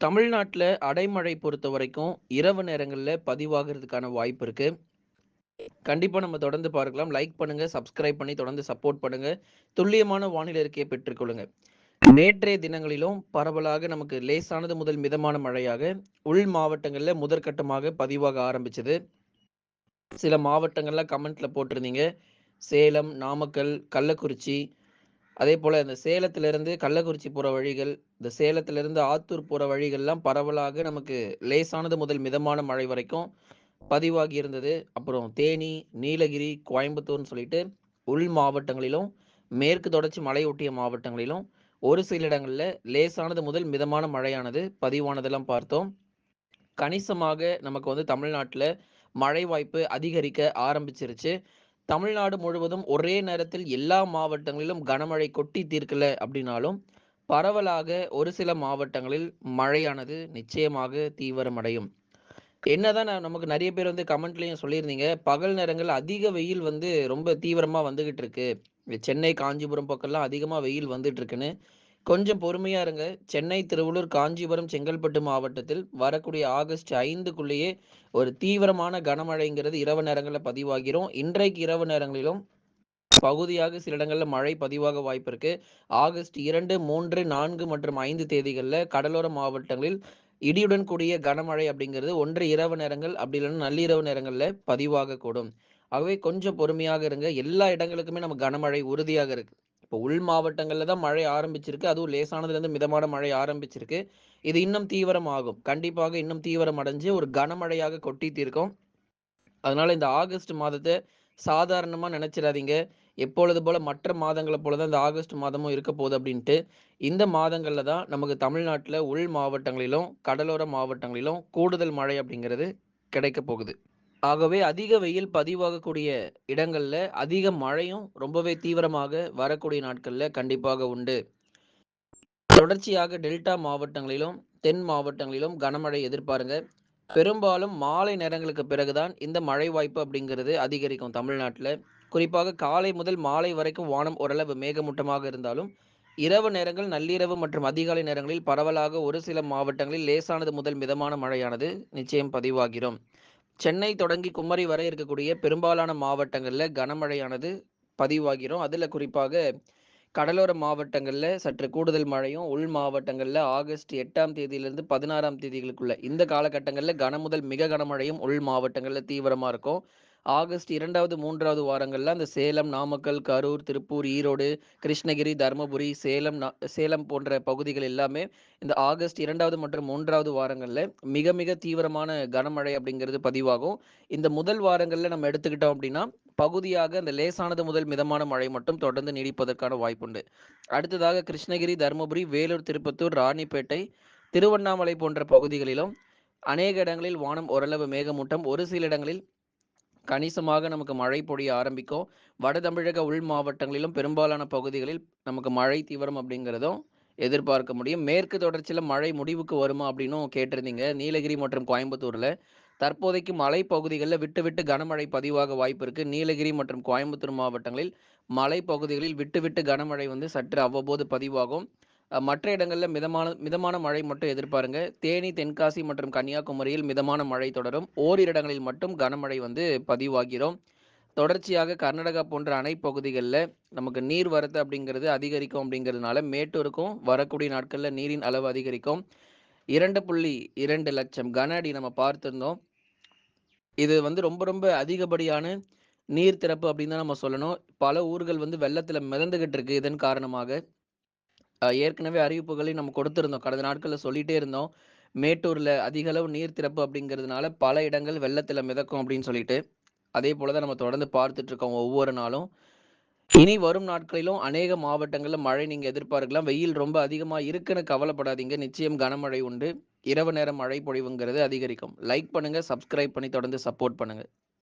தமிழ்நாட்டில் அடைமழை பொறுத்த வரைக்கும் இரவு நேரங்களில் பதிவாகிறதுக்கான வாய்ப்பு இருக்கு. கண்டிப்பாக நம்ம தொடர்ந்து பார்க்கலாம். லைக் பண்ணுங்க, சப்ஸ்கிரைப் பண்ணி தொடர்ந்து சப்போர்ட் பண்ணுங்க. துல்லியமான வானிலை அறிக்கையை பெற்றுக்கொள்ளுங்க. நேற்றைய தினங்களிலும் பரவலாக நமக்கு லேசானது முதல் மிதமான மழையாக உள் மாவட்டங்களில் முதற்கட்டமாக பதிவாக ஆரம்பிச்சது. சில மாவட்டங்கள்லாம் கமெண்ட்ல போட்டிருந்தீங்க. சேலம், நாமக்கல், கள்ளக்குறிச்சி, அதே போல் இந்த சேலத்திலிருந்து கள்ளக்குறிச்சி போகிற வழிகள், இந்த சேலத்திலிருந்து ஆத்தூர் போகிற வழிகள்லாம் பரவலாக நமக்கு லேசானது முதல் மிதமான மழை வரைக்கும் பதிவாகி இருந்தது. அப்புறம் தேனி, நீலகிரி, கோயம்புத்தூர்னு சொல்லிட்டு உள் மாவட்டங்களிலும், மேற்கு தொடர்ச்சி மலையொட்டிய மாவட்டங்களிலும் ஒரு சில இடங்களில் லேசானது முதல் மிதமான மழையானது பதிவானதெல்லாம் பார்த்தோம். கணிசமாக நமக்கு வந்து தமிழ்நாட்டில் மழை வாய்ப்பு அதிகரிக்க ஆரம்பிச்சிருச்சு. தமிழ்நாடு முழுவதும் ஒரே நேரத்தில் எல்லா மாவட்டங்களிலும் கனமழை கொட்டி தீர்க்கல அப்படின்னாலும், பரவலாக ஒரு சில மாவட்டங்களில் மழையானது நிச்சயமாக தீவிரமடையும். என்னதான் நமக்கு நிறைய பேர் வந்து கமெண்ட்லையும் சொல்லியிருந்தீங்க. பகல் நேரங்கள் அதிக வெயில் வந்து ரொம்ப தீவிரமாக வந்துகிட்டு இருக்கு. சென்னை, காஞ்சிபுரம் பக்கம்லாம் அதிகமாக வெயில் வந்துட்டு இருக்குன்னு. கொஞ்சம் பொறுமையா இருங்க. சென்னை, திருவள்ளூர், காஞ்சிபுரம், செங்கல்பட்டு மாவட்டத்தில் வரக்கூடிய ஆகஸ்ட் ஐந்துக்குள்ளேயே ஒரு தீவிரமான கனமழைங்கிறது இரவு நேரங்களில் பதிவாகிறோம் இன்றைக்கு இரவு நேரங்களிலும் பகுதியாக சில இடங்களில் மழை பதிவாக வாய்ப்பு இருக்கு. ஆகஸ்ட் 2, 3, 4 மற்றும் ஐந்து தேதிகளில் கடலோர மாவட்டங்களில் இடியுடன் கூடிய கனமழை அப்படிங்கிறது ஒன்று இரவு நேரங்கள், அப்படி இல்லைன்னா நள்ளிரவு நேரங்களில் பதிவாகக்கூடும். ஆகவே கொஞ்சம் பொறுமையாக இருங்க. எல்லா இடங்களுக்குமே நம்ம கனமழை உறுதியாக இருக்கு. இப்போ உள் மாவட்டங்களில் தான் மழை ஆரம்பிச்சிருக்கு. அதுவும் லேசானதுலேருந்து மிதமான மழை ஆரம்பிச்சிருக்கு. இது இன்னும் தீவிரமாகும். கண்டிப்பாக இன்னும் தீவிரம் அடைஞ்சு ஒரு கனமழையாக கொட்டி தீர்க்கும். அதனால இந்த ஆகஸ்ட் மாதத்தை சாதாரணமாக நினச்சிடாதீங்க எப்பொழுது போல மற்ற மாதங்களை போல தான் இந்த ஆகஸ்ட் மாதமும் இருக்க போகுது அப்படின்ட்டு. இந்த மாதங்களில் தான் நமக்கு தமிழ்நாட்டில் உள் மாவட்டங்களிலும், கடலோர மாவட்டங்களிலும் கூடுதல் மழை அப்படிங்கிறது கிடைக்கப் போகுது. ஆகவே அதிக வெயில் பதிவாகக்கூடிய இடங்கள்ல அதிக மழையும் ரொம்பவே தீவிரமாக வரக்கூடிய நாட்கள்ல கண்டிப்பாக உண்டு. தொடர்ச்சியாக டெல்டா மாவட்டங்களிலும், தென் மாவட்டங்களிலும் கனமழை எதிர்பாருங்க. பெரும்பாலும் மாலை நேரங்களுக்கு பிறகு தான் இந்த மழை வாய்ப்பு அப்படிங்கிறது அதிகரிக்கும் தமிழ்நாட்டில் குறிப்பாக காலை முதல் மாலை வரைக்கும் வானம் ஓரளவு மேகமூட்டமாக இருந்தாலும், இரவு நேரங்கள், நள்ளிரவு மற்றும் அதிகாலை நேரங்களில் பரவலாக ஒரு சில மாவட்டங்களில் லேசானது முதல் மிதமான மழையானது நிச்சயம் பதிவாகிறோம் சென்னை தொடங்கி குமரி வரை இருக்கக்கூடிய பெரும்பாலான மாவட்டங்களில் கனமழையானது பதிவாகிரும். அதில் குறிப்பாக கடலோர மாவட்டங்களில் சற்று கூடுதல் மழையும், உள் மாவட்டங்களில் ஆகஸ்ட் எட்டாம் தேதியிலிருந்து 16ஆம் தேதிகளுக்குள்ள இந்த காலகட்டங்களில் கன முதல் மிக கனமழையும் உள் மாவட்டங்களில் தீவிரமாக இருக்கும். ஆகஸ்ட் இரண்டாவது மூன்றாவது வாரங்களில் அந்த சேலம், நாமக்கல், கரூர், திருப்பூர், ஈரோடு, கிருஷ்ணகிரி, தர்மபுரி, சேலம் ந சேலம் போன்ற பகுதிகள் எல்லாமே இந்த ஆகஸ்ட் இரண்டாவது மற்றும் மூன்றாவது வாரங்களில் மிக மிக தீவிரமான கனமழை அப்படிங்கிறது பதிவாகும். இந்த முதல் வாரங்களில் நம்ம எடுத்துக்கிட்டோம் அப்படின்னா, பகுதியாக அந்த லேசானது முதல் மிதமான மழை மட்டும் தொடர்ந்து நீடிப்பதற்கான வாய்ப்புண்டு. அடுத்ததாக கிருஷ்ணகிரி, தர்மபுரி, வேலூர், திருப்பத்தூர், ராணிப்பேட்டை, திருவண்ணாமலை போன்ற பகுதிகளிலும் அநேக இடங்களில் வானம் ஓரளவு மேகமூட்டம், ஒரு சில இடங்களில் கணிசமாக நமக்கு மழை பொழிய ஆரம்பிக்கும். வட தமிழக உள் மாவட்டங்களிலும் பெரும்பாலான பகுதிகளில் நமக்கு மழை தீவிரம் அப்படிங்கிறதும் எதிர்பார்க்க முடியும். மேற்கு தொடர்ச்சியில் மழை முடிவுக்கு வருமா அப்படின்னும் கேட்டிருந்தீங்க. நீலகிரி மற்றும் கோயம்புத்தூரில் தற்போதைக்கு மலைப்பகுதிகளில் விட்டு விட்டு கனமழை பதிவாக வாய்ப்பு இருக்கு. நீலகிரி மற்றும் கோயம்புத்தூர் மாவட்டங்களில் மலைப்பகுதிகளில் விட்டு விட்டு கனமழை வந்து சற்று அவ்வப்போது பதிவாகும். மற்ற இடங்களில் மிதமான மிதமான மழை மட்டும் எதிர்பாருங்க. தேனி, தென்காசி மற்றும் கன்னியாகுமரியில் மிதமான மழை தொடரும். ஓரிரு இடங்களில் மட்டும் கனமழை வந்து பதிவாகிறோம் தொடர்ச்சியாக கர்நாடகா போன்ற அணை பகுதிகளில் நமக்கு நீர் வரத்து அப்படிங்கிறது அதிகரிக்கும் அப்படிங்கிறதுனால, மேட்டூருக்கும் வரக்கூடிய நாட்களில் நீரின் அளவு அதிகரிக்கும். 2.2 லட்சம் கன அடி நம்ம பார்த்துருந்தோம் இது வந்து ரொம்ப ரொம்ப அதிகப்படியான நீர் திறப்பு அப்படின்னு தான் நம்ம சொல்லணும். பல ஊர்கள் வந்து வெள்ளத்தில் மிதந்துகிட்டு இருக்கு இதன் காரணமாக. ஏற்கனவே அறிவிப்புகளையும் நம்ம கொடுத்திருந்தோம். கடந்த நாட்களில் சொல்லிட்டே இருந்தோம். மேட்டூரில் அதிக அளவு நீர் திறப்பு அப்படிங்கிறதுனால பல இடங்கள் வெள்ளத்தில் மிதக்கும் அப்படின்னு சொல்லிட்டு. அதே போல தான் நம்ம தொடர்ந்து பார்த்துட்டு இருக்கோம் ஒவ்வொரு நாளும். இனி வரும் நாட்களிலும் அநேக மாவட்டங்களில் மழை நீங்கள் எதிர்பார்க்கலாம். வெயில் ரொம்ப அதிகமாக இருக்குன்னு கவலைப்படாதீங்க. நிச்சயம் கனமழை உண்டு. இரவு நேரம் மழை பொழிவுங்கிறது அதிகரிக்கும். லைக் பண்ணுங்கள் சப்ஸ்கிரைப் பண்ணி தொடர்ந்து சப்போர்ட் பண்ணுங்கள்